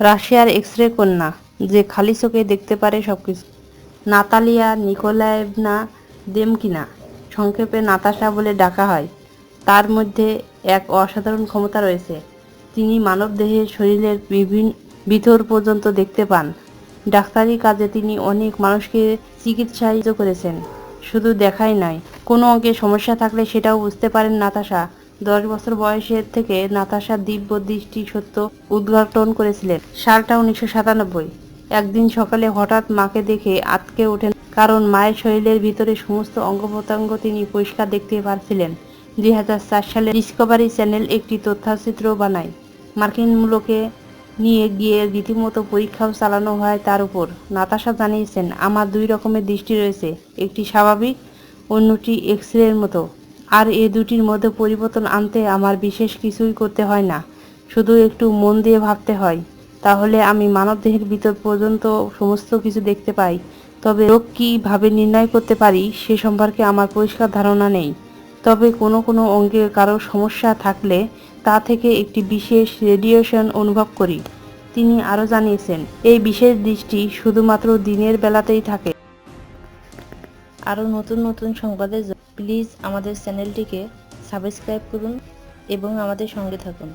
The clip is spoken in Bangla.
রাশিয়ার এক্স রে কন্যা, যে খালি চোখে দেখতে পারে সবকিছু। নাতালিয়া নিকোলায়েভনা দেমকিনা, সংক্ষেপে নাতাশা বলে ডাকা হয়। তার মধ্যে এক অসাধারণ ক্ষমতা রয়েছে। তিনি মানবদেহের শরীরের বিভিন্ন ভিতর পর্যন্ত দেখতে পান। ডাক্তারি কাজে তিনি অনেক মানুষকে চিকিৎসায় করেছেন। শুধু দেখাই নয়, কোনো অঙ্কে সমস্যা থাকলে সেটাও বুঝতে পারেন নাতাশা। দশ বছর বয়সের থেকে নাতাশা দিব্য দৃষ্টি সত্য উদ্ঘাটন করেছিলেন। সালটা উনিশশো সাতানব্বই। একদিন সকালে হঠাৎ মাকে দেখে আতকে ওঠেন, কারণ মায়ের শরীরের ভিতরে সমস্ত অঙ্গ প্রত্যঙ্গ তিনি পরিষ্কার দেখতে পারছিলেন। দুই সালে ডিসকভারি চ্যানেল একটি তথ্যচিত্র বানায়। মার্কিন মূলকে নিয়ে গিয়ে রীতিমতো পরীক্ষাও চালানো হয় তার উপর। নাতাশা জানিয়েছেন, আমার দুই রকমের দৃষ্টি রয়েছে। একটি স্বাভাবিক, অন্যটি এক্স রের মতো। আর এ দুটির মধ্যে পরিবর্তন আনতে আমার বিশেষ কিছুই করতে হয় না। শুধু একটু মন দিয়ে ভাবতে হয়। তাহলে আমি মানবদেহের ভিতর পর্যন্ত সমস্ত কিছু দেখতে পাই। তবে রোগ কীভাবে নির্ণয় করতে পারি সে সম্পর্কে আমার পরিষ্কার ধারণা নেই। তবে কোনো কোনো অঙ্গে কারও সমস্যা থাকলে তা থেকে একটি বিশেষ রেডিয়েশন অনুভব করি। তিনি আরও জানিয়েছেন, এই বিশেষ দৃষ্টি শুধুমাত্র দিনের বেলাতেই থাকে। আরও নতুন নতুন সংবাদের প্লিজ আমাদের চ্যানেলটিকে সাবস্ক্রাইব করুন এবং আমাদের সঙ্গে থাকুন।